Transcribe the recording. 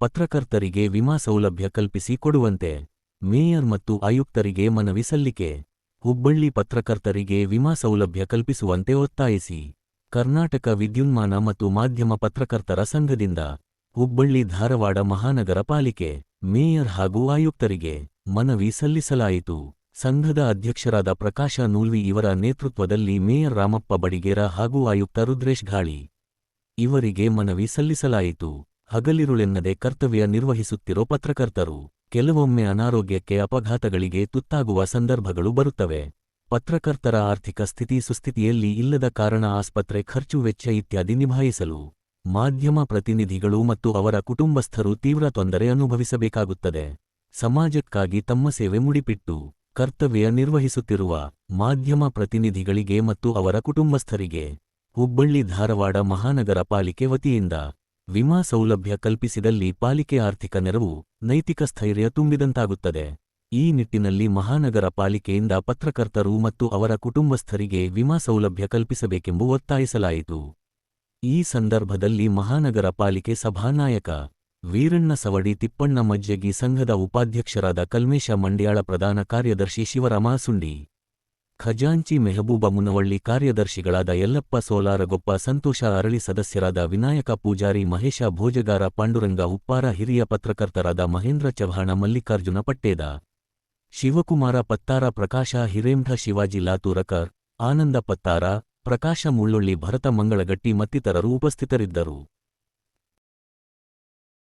ಪತ್ರಕರ್ತರಿಗೆ ವಿಮಾ ಸೌಲಭ್ಯ ಕಲ್ಪಿಸಿ ಕೊಡುವಂತೆ ಮೇಯರ್ ಮತ್ತು ಆಯುಕ್ತರಿಗೆ ಮನವಿ ಸಲ್ಲಿಕೆ. ಹುಬ್ಬಳ್ಳಿ ಪತ್ರಕರ್ತರಿಗೆ ವಿಮಾ ಸೌಲಭ್ಯ ಕಲ್ಪಿಸುವಂತೆ ಒತ್ತಾಯಿಸಿ. ಕರ್ನಾಟಕ ವಿದ್ಯುನ್ಮಾನ ಮತ್ತು ಮಾಧ್ಯಮ ಪತ್ರಕರ್ತರ ಸಂಘದಿಂದ ಹುಬ್ಬಳ್ಳಿ ಧಾರವಾಡ ಮಹಾನಗರ ಪಾಲಿಕೆ ಮೇಯರ್ ಹಾಗೂ ಆಯುಕ್ತರಿಗೆ ಮನವಿ ಸಲ್ಲಿಸಲಾಯಿತು. ಸಂಘದ ಅಧ್ಯಕ್ಷರಾದ ಪ್ರಕಾಶ ನೂಲ್ವಿ ಇವರ ನೇತೃತ್ವದಲ್ಲಿ ಮೇಯರ್ ರಾಮಪ್ಪ ಬಡಿಗೇರ ಹಾಗೂ ಆಯುಕ್ತ ರುದ್ರೇಶ್ ಘಾಳಿ ಇವರಿಗೆ ಮನವಿ ಸಲ್ಲಿಸಲಾಯಿತು. ಹಗಲಿರುಳೆನ್ನದೆ ಕರ್ತವ್ಯ ನಿರ್ವಹಿಸುತ್ತಿರೋ ಪತ್ರಕರ್ತರು, ಕೆಲವೊಮ್ಮೆ ಅನಾರೋಗ್ಯಕ್ಕೆ ಅಪಘಾತಗಳಿಗೆ ತುತ್ತಾಗುವ ಸಂದರ್ಭಗಳು ಬರುತ್ತವೆ. ಪತ್ರಕರ್ತರ ಆರ್ಥಿಕ ಸ್ಥಿತಿ ಸುಸ್ಥಿತಿಯಲ್ಲಿ ಇಲ್ಲದ ಕಾರಣ ಆಸ್ಪತ್ರೆ ಖರ್ಚು ವೆಚ್ಚ ಇತ್ಯಾದಿ ನಿಭಾಯಿಸಲು ಮಾಧ್ಯಮ ಪ್ರತಿನಿಧಿಗಳು ಮತ್ತು ಅವರ ಕುಟುಂಬಸ್ಥರು ತೀವ್ರ ತೊಂದರೆ ಅನುಭವಿಸಬೇಕಾಗುತ್ತದೆ. ಸಮಾಜಕ್ಕಾಗಿ ತಮ್ಮ ಸೇವೆ ಮುಡಿಪಿಟ್ಟು ಕರ್ತವ್ಯ ನಿರ್ವಹಿಸುತ್ತಿರುವ ಮಾಧ್ಯಮ ಪ್ರತಿನಿಧಿಗಳಿಗೆ ಮತ್ತು ಅವರ ಕುಟುಂಬಸ್ಥರಿಗೆ ಹುಬ್ಬಳ್ಳಿ ಧಾರವಾಡ ಮಹಾನಗರ ಪಾಲಿಕೆ ವತಿಯಿಂದ ವಿಮಾ ಸೌಲಭ್ಯ ಕಲ್ಪಿಸಿದಲ್ಲಿ ಪಾಲಿಕೆ ಆರ್ಥಿಕ ನೆರವು, ನೈತಿಕ ಸ್ಥೈರ್ಯ ತುಂಬಿದಂತಾಗುತ್ತದೆ. ಈ ನಿಟ್ಟಿನಲ್ಲಿ ಮಹಾನಗರ ಪಾಲಿಕೆಯಿಂದ ಪತ್ರಕರ್ತರು ಮತ್ತು ಅವರ ಕುಟುಂಬಸ್ಥರಿಗೆ ವಿಮಾ ಸೌಲಭ್ಯ ಕಲ್ಪಿಸಬೇಕೆಂಬು ಒತ್ತಾಯಿಸಲಾಯಿತು. ಈ ಸಂದರ್ಭದಲ್ಲಿ ಮಹಾನಗರ ಪಾಲಿಕೆ ಸಭಾನಾಯಕ ವೀರಣ್ಣ ಸವಡಿ, ತಿಪ್ಪಣ್ಣ ಮಜ್ಜಗಿ ಸಂಘದ ಉಪಾಧ್ಯಕ್ಷರಾದ ಕಲ್ಮೇಶ ಮಂಡ್ಯಾಳ ಪ್ರಧಾನ ಕಾರ್ಯದರ್ಶಿ ಶಿವರಾಮ ಸುಂಡಿ ಖಜಾಂಚಿ ಮೆಹಬೂಬ ಮುನವಳ್ಳಿ ಕಾರ್ಯದರ್ಶಿಗಳಾದ ಯಲ್ಲಪ್ಪ ಸೋಲಾರಗೊಪ್ಪ, ಸಂತೋಷ ಅರಳಿ ಸದಸ್ಯರಾದ ವಿನಾಯಕ ಪೂಜಾರಿ, ಮಹೇಶ ಭೋಜಗಾರ, ಪಾಂಡುರಂಗ ಉಪ್ಪಾರ, ಹಿರಿಯ ಪತ್ರಕರ್ತರಾದ ಮಹೇಂದ್ರ ಚವ್ಹಾಣ, ಮಲ್ಲಿಕಾರ್ಜುನ ಪಟ್ಟೇದ, ಶಿವಕುಮಾರ ಪತ್ತಾರ, ಪ್ರಕಾಶ ಹಿರೇಂಢ ಶಿವಾಜಿ ಲಾತೂರಕರ್, ಆನಂದ ಪತ್ತಾರ, ಪ್ರಕಾಶ ಮುಳ್ಳೊಳ್ಳಿ, ಭರತ ಮಂಗಳಗಟ್ಟಿ ಮತ್ತಿತರರು ಉಪಸ್ಥಿತರಿದ್ದರು.